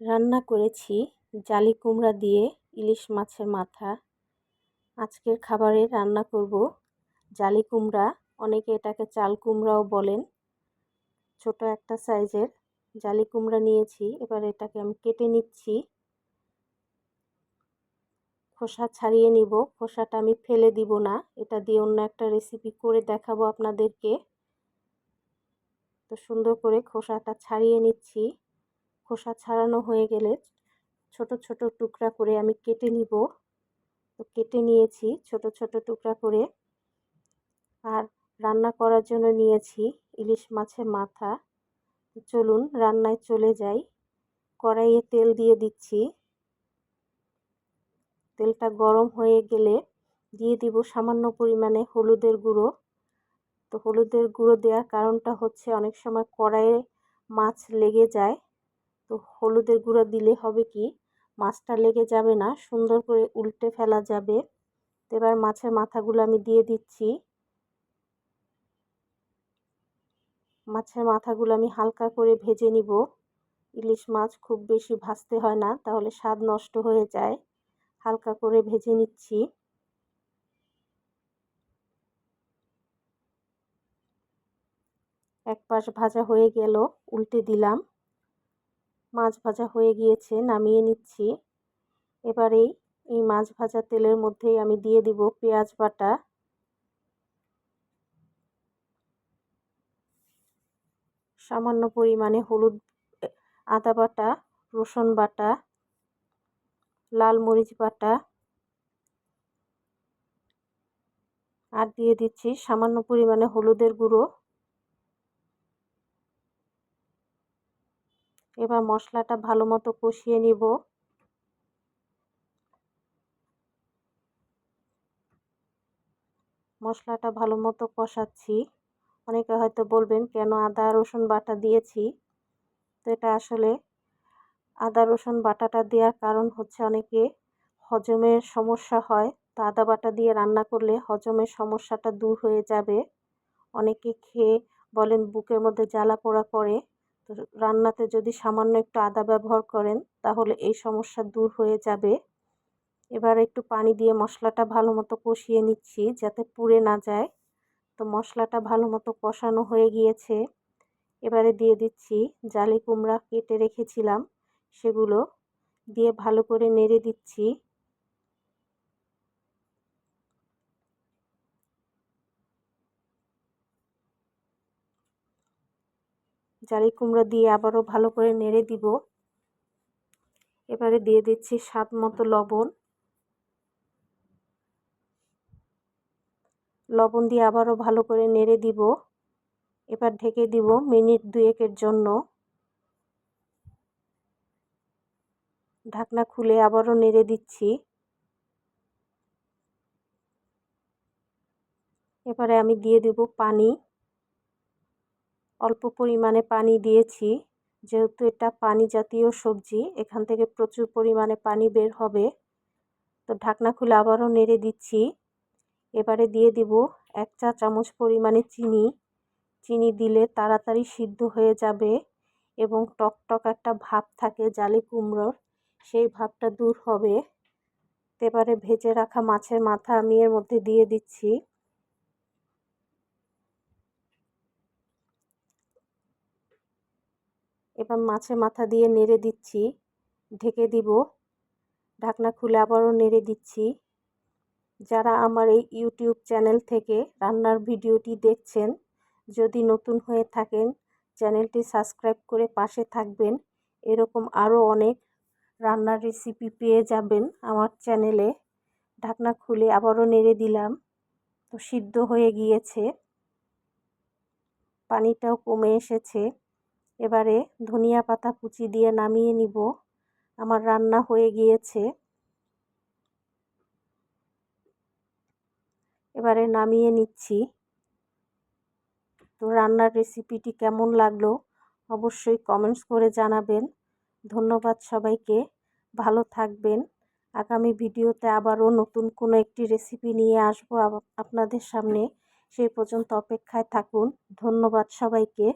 রান্না করেছি, জালি কুমড়া দিয়ে, ইলিশ মাছের মাথা। আজকের খাবারে রান্না করব জালি কুমড়া। অনেকে এটাকে চাল কুমড়াও বলেন। ছোট একটা সাইজের জালি কুমড়া নিয়েছি, এবার এটাকে আমি কেটে নিচ্ছি। খোসা ছাড়িয়ে নিব, খোসাটা আমি ফেলে দিব না, এটা দিয়ে অন্য একটা রেসিপি করে দেখাবো আপনাদেরকে। তো সুন্দর করে খোসাটা ছাড়িয়ে নিচ্ছি। খোসা ছাড়ানো হয়ে গেলে ছোট ছোট টুকরা করে আমি কেটে নিব। তো কেটে নিয়েছি ছোট ছোট টুকরা করে। আর রান্না করার জন্য নিয়েছি ইলিশ মাছের মাথা। চলুন রান্নায় চলে যাই। কড়াইয়ে তেল দিয়ে দিচ্ছি। তেলটা গরম হয়ে গেলে দিয়ে দিব সামান্য পরিমাণে হলুদের গুঁড়ো। তো হলুদের গুঁড়ো দেওয়ার কারণটা হচ্ছে অনেক সময় কড়াইয়ে মাছ লেগে যায়। তো হলুদের গুঁড়ো দিলে হবে কি? মাছটা লেগে যাবে না, সুন্দর করে উল্টে ফেলা যাবে। এবার মাছের মাথাগুলো আমি দিয়ে দিচ্ছি। মাছের মাথাগুলো আমি হালকা করে ভেজে নিব। ইলিশ মাছ খুব বেশি ভাজতে হয় না, তাহলে স্বাদ নষ্ট হয়ে যায়। হালকা করে ভেজে নিচ্ছি। এক পাশ ভাজা হয়ে গেল, উল্টে দিলাম। মাছ ভাজা হয়ে গিয়েছে, নামিয়ে নিচ্ছি। এবারেই এই মাছ ভাজা তেলের মধ্যেই আমি দিয়ে দিব পেঁয়াজ বাটা। সামান্য পরিমাণে হলুদ, আদা বাটা, রসুন বাটা, লাল মরিচ বাটা আর দিয়ে দিচ্ছি সামান্য পরিমাণে হলুদের গুঁড়ো। এবার মশলাটা ভালো মতো কষিয়ে নিব। মশলাটা ভালো মতো কষাচ্ছি। অনেকে হয়তো বলবেন, কেন আদা রসুন বাটা দিয়েছি? তো এটা আসলে আদা, রসুন বাটাটা দেওয়ার কারণ হচ্ছে অনেকে হজমের সমস্যা হয়। তো আদা বাটা দিয়ে রান্না করলে হজমের সমস্যাটা দূর হয়ে যাবে। অনেকে খেয়ে বলেন, বুকের মধ্যে জ্বালা পোড়া করে তো রান্নাতে যদি সামান্য একটু আদা ব্যবহার করেন, তাহলে এই সমস্যা দূর হয়ে যাবে। এবার একটু পানি দিয়ে মশলাটা ভালো মতো কষিয়ে নিচ্ছি যাতে পুড়ে না যায়। তো মশলাটা ভালো মতো কষানো হয়ে গিয়েছে। এবারে দিয়ে দিচ্ছি জালি কুমড়া কেটে রেখেছিলাম সেগুলো। দিয়ে ভালো করে নেড়ে দিচ্ছি। জালি কুমড়ো দিয়ে আবারও ভালো করে নেড়ে দিব। এবারে দিয়ে দিচ্ছি স্বাদ মতো লবণ। লবণ দিয়ে আবারও ভালো করে নেড়ে দিব। এবার ঢেকে দিব মিনিট দুয়েকের জন্য। ঢাকনা খুলে আবারও নেড়ে দিচ্ছি। এবারে আমি দিয়ে দেব পানি। অল্প পরিমাণে পানি দিয়েছি। যেহেতু এটা পানি জাতীয় সবজি, এখান থেকে প্রচুর পরিমাণে পানি বের হবে। তো ঢাকনা খুলে আবারও নেড়ে দিচ্ছি। এবারে দিয়ে দিব এক চা চামচ পরিমাণে চিনি। চিনি দিলে তাড়াতাড়ি সিদ্ধ হয়ে যাবে এবং টক টক একটা ভাব থাকে জালি কুমড়োর, সেই ভাবটা দূর হবে। এবারে ভেজে রাখা মাছের মাথা আমি এর মধ্যে দিয়ে দিচ্ছি। এবার মাছের মাথা দিয়ে নেড়ে দিচ্ছি। ঢেকে দিব। ঢাকনা খুলে আবারও নেড়ে দিচ্ছি। যারা আমার এই ইউটিউব চ্যানেল থেকে রান্নার ভিডিওটি দেখছেন, যদি নতুন হয়ে থাকেন, চ্যানেলটি সাবস্ক্রাইব করে পাশে থাকবেন। এরকম আরও অনেক রান্নার রেসিপি পেয়ে যাবেন আমার চ্যানেলে। ঢাকনা খুলে আবারও নেড়ে দিলাম। তো সিদ্ধ হয়ে গিয়েছে। পানিটাও কমে এসেছে। এবারে ধনিয়া পাতা কুচি দিয়ে নামিয়ে নিব। আমার রান্না হয়ে গিয়েছে। এবারে নামিয়ে নিচ্ছি। তো রান্নার রেসিপিটি কেমন লাগল অবশ্যই কমেন্টস করে জানাবেন। ধন্যবাদ সবাইকে। ভালো থাকবেন। আগামী ভিডিওতে আবারও নতুন কোনো একটি রেসিপি নিয়ে আসব আপনাদের সামনে। সেই পর্যন্ত অপেক্ষায় থাকুন। ধন্যবাদ সবাইকে।